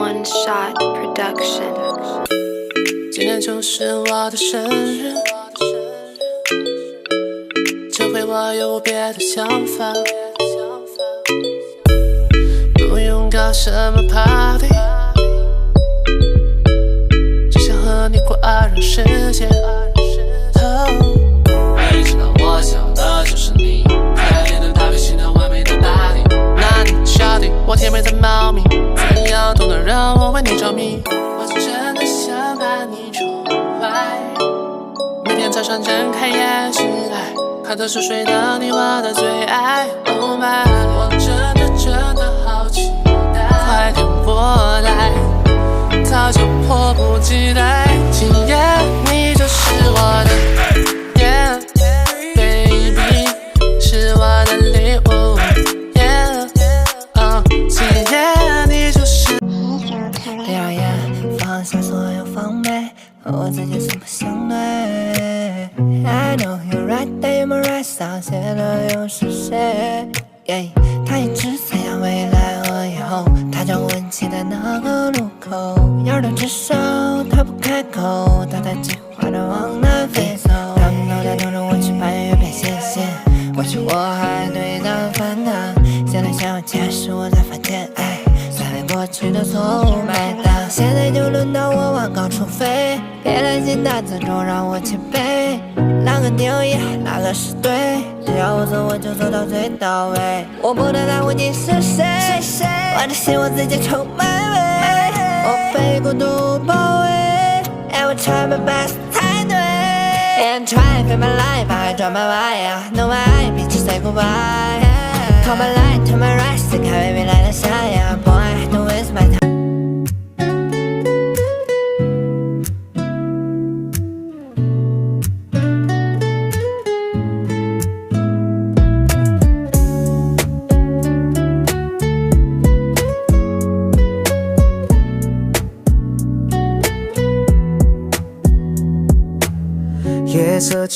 One Shot Production. 今天就是我的生日，这回我有别的想法，不用搞什么 party，只想和你过二人世界。每天早上睁开眼醒来，看的是谁的你，我的最爱。Oh my，我真的真的好期待，快点过来，早就迫不及待。今夜你就是我的。Yeah, baby，是我的礼物。，Yeah，oh，，今夜你就是。闭上眼，放下所有防备，和我自己怎么相 my right，上写的又是谁他一直在想未来和以后，他将问期待那个路口。要的至少他不开口，他在计划着往哪过去的错误买单，现在就轮到我往高处飞，别担心大自重让我谦卑，哪个定义哪个是对，只要我走我就走到最到位，我不能在乎你是谁，我只希望自己充满味，我被孤独包围，and I try my best 才对，and try to my life I try my way, no way 彼此 say goodbye。Come my light, turn my right，撕开未来的沙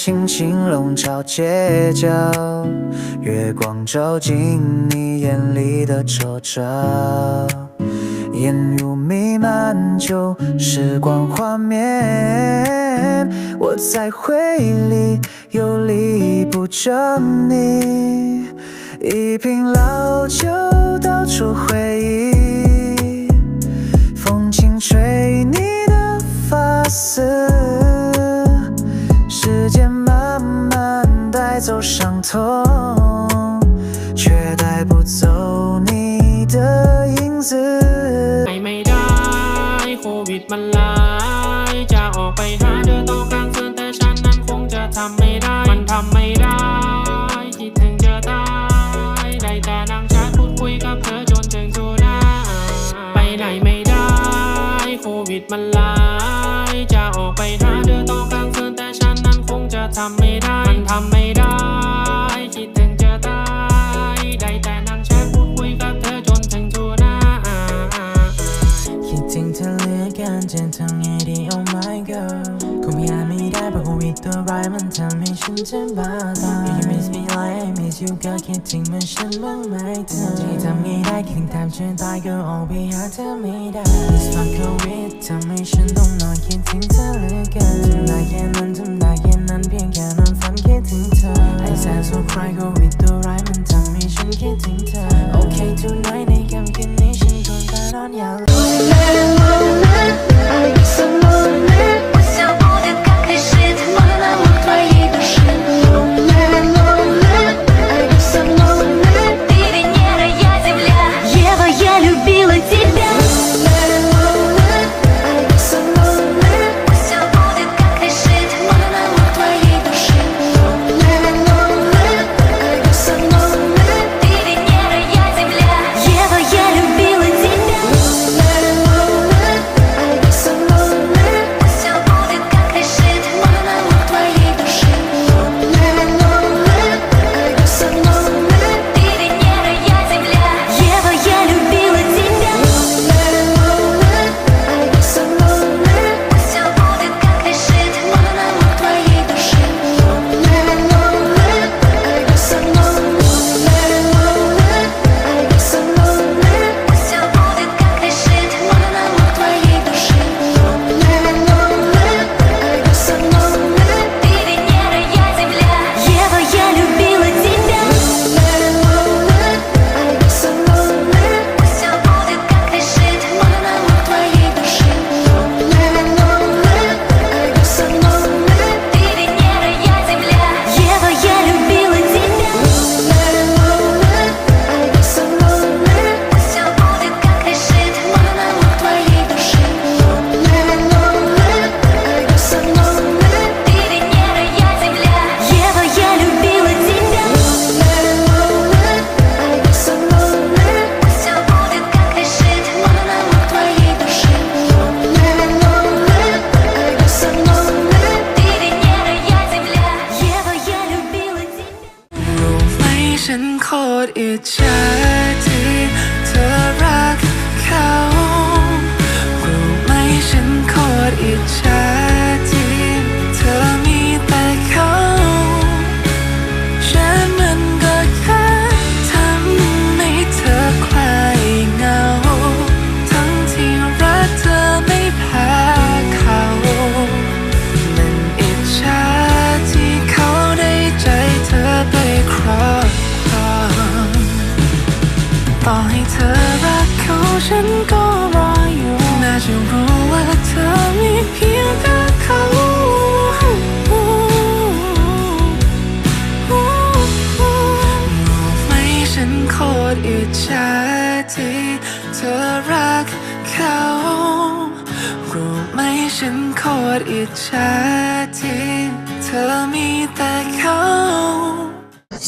轻轻笼罩街角，月光照进你眼里的皱褶，烟雾弥漫旧时光画面，我在回忆里游离不着你，一瓶老酒倒出回忆，风轻吹你的发丝。时间带走伤痛，却带不走你的影子。 ไปไม่ได้โควิดมันร้ายจะออกไปหาเธอต่อข้างคืนแต่ฉันนั้นคงจะทำไม่ได้ มันทำไม่ได้คิด ำไม่ได้ มันทำไม่ได้ คิดถึงจะตาย ได้แต่นั่งแชทพูดคุยกับเธอจนถึงสุดาคิดถึงเธอเหลือเกินจะทำไงดี oh my girl คงพยายามไม่ได้เพราะควิตตัวร้ายมันทำให้ฉันเจ็บ้าตาย ยังก็คิดถึงเหมือนฉันบ้างไหมเธอจะให้ทำไงได้คิดถึงแทบจะตายก็ออกไปหาเธอไม่ได้ This fuck covid ทำให้ฉันต้องนอนคิดถึงเธอเหลือเกินทำได้แค่นั้นทำได้แค่นั้นเพียงแค่นอนฝันคิดถึงเธอ I said so cry โควิดตัวร้ายมันทำให้ฉันคิดถึงเธอ Okay tonight ในค่ำคืนนี้ฉันคงจะนอนยาว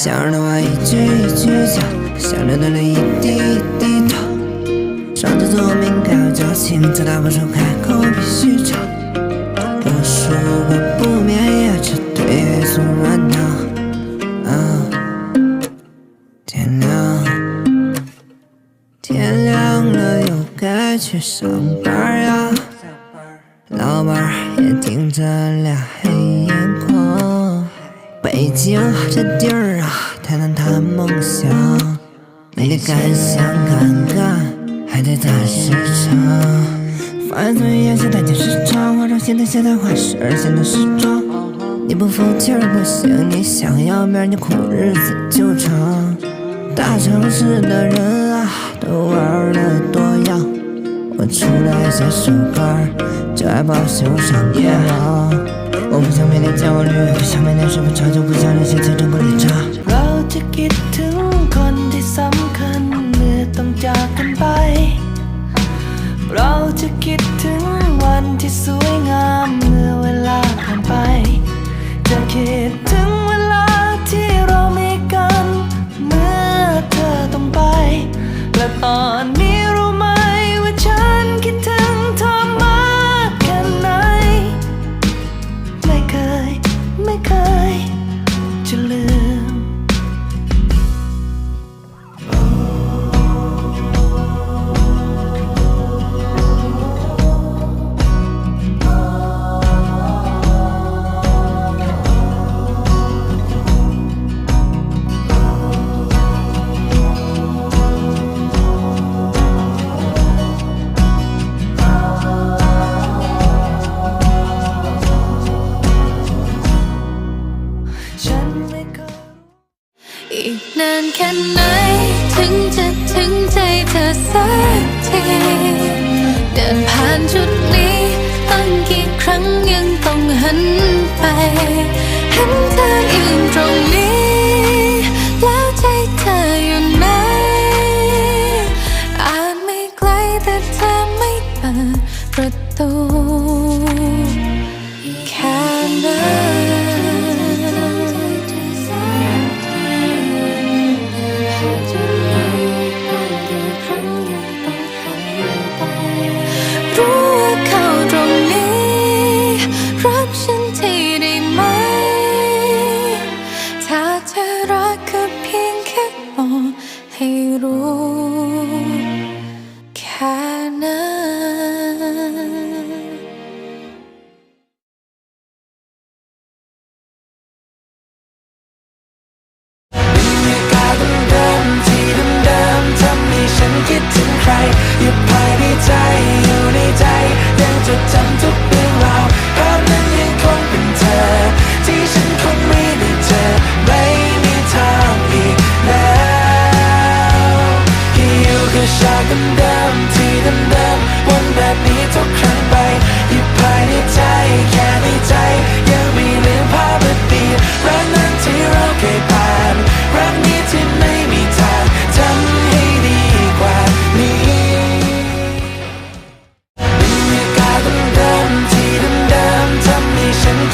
想说的话一句一句讲想流的泪一滴一滴淌双子座由敏感有矫情走到不处看你得敢想敢干，还得打时长。发现从原先代替市场，化妆现在现代化是而现的时装。你不服气儿不行，你想要面你苦日子就长。大城市的人啊，都玩的多样。我除了爱写首歌儿，就爱报修上夜网。我不想每天焦虑，不想每天睡不着，就不想这些调整不理查。 เราจะคิดถึงวันที่สวยงามเมื่อเวลาผ่านไป จะคิดถึงเวลาที่เรามีกัน เมื่อเธอต้องไป และตอนานจุดนี้ ตั้งกี่ครั้งยังต้องหันไป เห็นเธอยืนตรงนี้ รั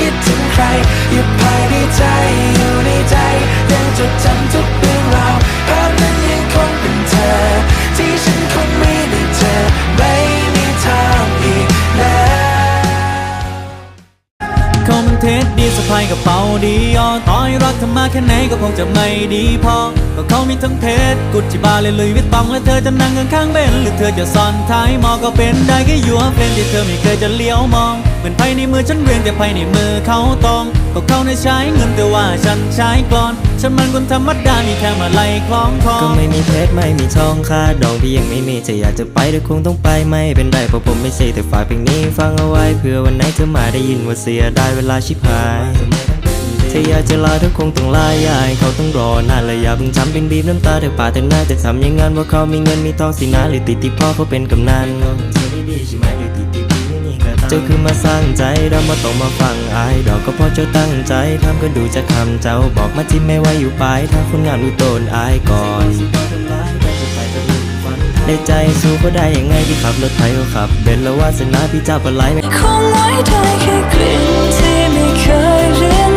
คิดถึงใคร กระเป๋าดีออต่อยรักเธอมาแค่ไหนก็คงจะไม่ดีพอ ก็เขามีทั้งเพชรกุชจิบาเลยลุยวิตตองและเธอจะนั่งข้างๆเบนหรือเธอจะซ่อนท้ายมอก็เป็นได้แค่ยัวเพลนที่เธอไม่เคยจะเลี้ยวมอง เหมือนไพ่ในมือฉันเรียงแต่ไพ่ในมือเขาตอง ก็เขาในใช้เงินแต่ว่าฉันใช้กลอน ฉันมันคนธรรมดามีแค่มาไล่คล้องคอก็ไม่มีเพชรไม่มีทองค่าดองพี่ยังไม่มีจะอยากจะไปแต่คงต้องไปไม่เป็นไรเพราะผมไม่ใช่แต่ฝากเพลงนี้ฟังเอาไว้เพื่อวันไหนเธอมาได้ยินว่าเสียได้เวลาชิบหาย ถ้าอยากจะลาเธอคงต้องลายายเขาต้องรอนานและอย่าเพิ่งทำเป็นบีบน้ำตาเธอปาแต่หน้าจะทำอย่างงั้นว่าเขามีเงินมีทองสินะหรือติดที่พ่อเขาเป็นกำนันเธอด้ดีใช่ไหมหรือติดที่พี่ไม่กระตังเจ้าคือมาสร้างใจเรามาต้องมาฟังอายดอกก็เพราะเจ้าตั้งใจทำก็ดูจะคำเจ้าบอกมาที่ไม่ว่าอยู่ปลายถ้าคนงานดูโตนอายก่อนได้ใจสู้ก็ได้ยังไงที่ขับรถไถเขาขับเบนแล้ววาสนาพี่เจ้าปลาไหลไม่คงไว้ได้แค่กลิ่นที่ไม่เคยเลือน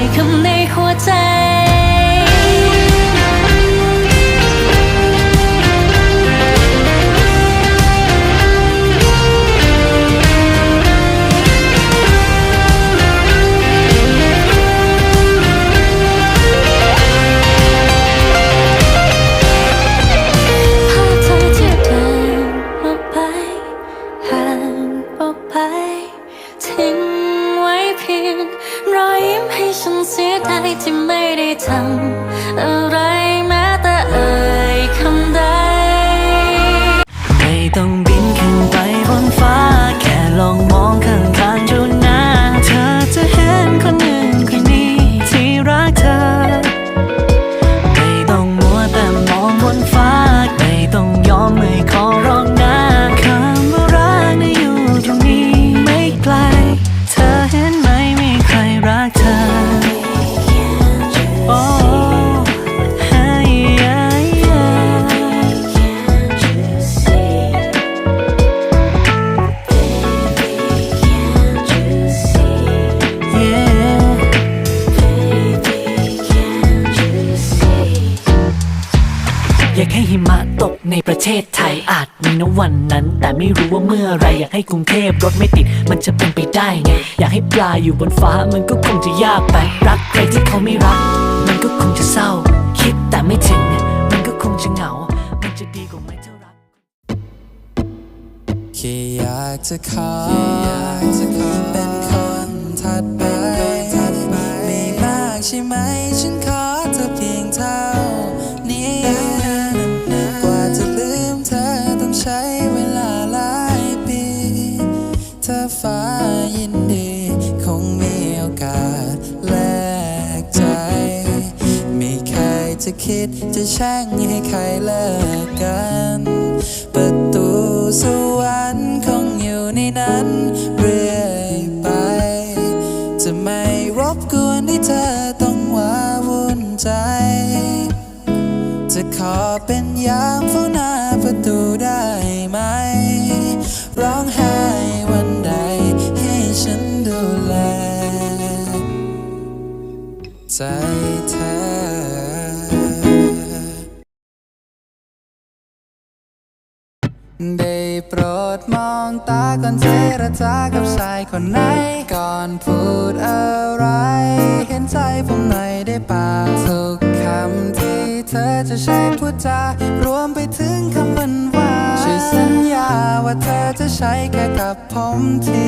อยคำในหัวใจภาพเธอที่เดินออกไปห่างออกไปทิ้งไว้เพียง รอยยิ้มให้ฉันเสียดายที่ไม่ได้ทำอะไรมา ไม่รู้ว่าเมื่อไรอยากให้กรุงเทพรถไม่ติดมันจะเป็นไปได้ไง อยากให้ปลาอยู่บนฟ้ามันก็คงจะยากไป รักใครที่เขาไม่รัก มันก็คงจะเศร้า คิดแต่ไม่ถึง มันก็คงจะเหงา มันจะดีกว่าไหมเท่ารักแค่อยากจะขอเป็นคนถัดไปไม่มากใช่ไหม ยินดี คงมีโอกาสแลกใจ ไม่เคยจะคิดจะแช่งให้ใครเลิกกัน ประตูสวรรค์คงอยู่ในนั้นเรื่อยไป จะไม่รบกวนให้เธอต้องว่าวุ่นใจ จะขอเป็นยามเฝ้าน้า ได้โปรดมองตาก่อนเจรจากับชายคนไหน ก่อนพูดอะไร เห็นใจผมหน่อยได้ป่าทุกคำที่เธอจะใช้พูดจารวมไปถึงคำหวานว่าช่วยสัญญาว่าเธอจะใช้แค่กับผมที